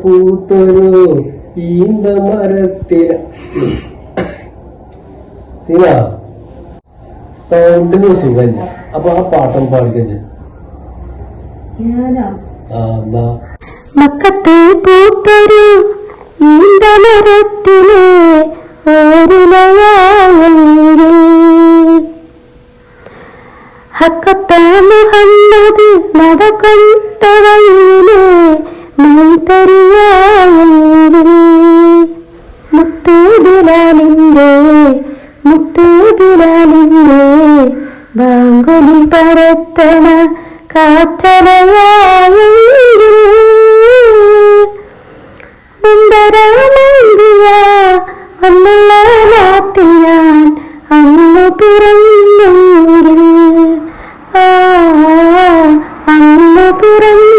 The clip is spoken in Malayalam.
പൂത്തൊരു ഈന്ത മരത്തില സീന സൗണ്ടിന് സുഖമില്ല. അപ്പൊ ആ പാട്ടം എന്താ മക്കത്തെ പൂത്തൊരു ഈന്തമരത്തിലെ ഓരിലയായൂരിൽ ഹക്കത്ത മുഹമ്മദ് ദുനിയാവിൽ മുത്തു ബാങ്കുലി പരത്തണ കാറ്റലയായി അന്നു പിറന്നെങ്കിൽ ആ അന്നു പിറന്നു